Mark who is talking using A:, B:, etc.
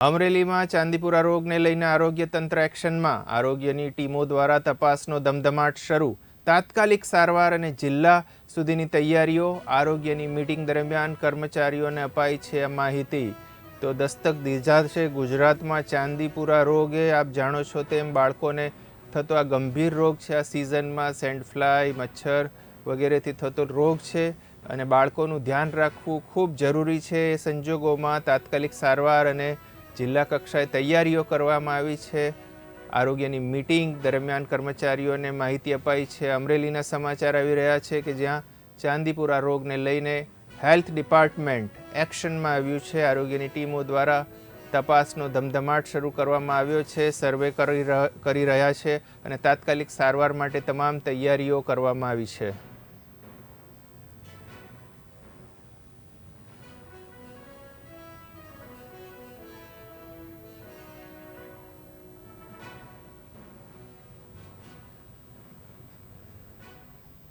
A: અમરેલીમાં ચાંદીપુરા રોગને લઈને આરોગ્ય તંત્ર એક્શનમાં. આરોગ્યની ટીમો દ્વારા તપાસનો ધમધમાટ શરૂ. તાત્કાલિક સારવાર અને જિલ્લા સુધીની તૈયારીઓ, આરોગ્યની મીટિંગ દરમિયાન કર્મચારીઓને અપાઈ છે માહિતી. તો દસ્તક દીધા છે, ગુજરાતમાં ચાંદીપુરા રોગે, આપ જાણો છો તેમ બાળકોને થતો આ ગંભીર રોગ છે. આ સિઝનમાં સેન્ડફ્લાય મચ્છર વગેરેથી થતો રોગ છે અને બાળકોનું ધ્યાન રાખવું ખૂબ જરૂરી છે. એ સંજોગોમાં તાત્કાલિક સારવાર અને જિલ્લા કક્ષાએ તૈયારીઓ કરવામાં આવી છે. આરોગ્યની મિટિંગ દરમિયાન કર્મચારીઓને માહિતી અપાઈ છે. અમરેલીના સમાચાર આવી રહ્યા છે કે જ્યાં ચાંદીપુરા રોગને લઈને હેલ્થ ડિપાર્ટમેન્ટ એક્શનમાં આવ્યું છે. આરોગ્યની ટીમો દ્વારા તપાસનો ધમધમાટ શરૂ કરવામાં આવ્યો છે. સર્વે કરી રહ- કરી રહ્યા છે અને તાત્કાલિક સારવાર માટે તમામ તૈયારીઓ કરવામાં આવી છે.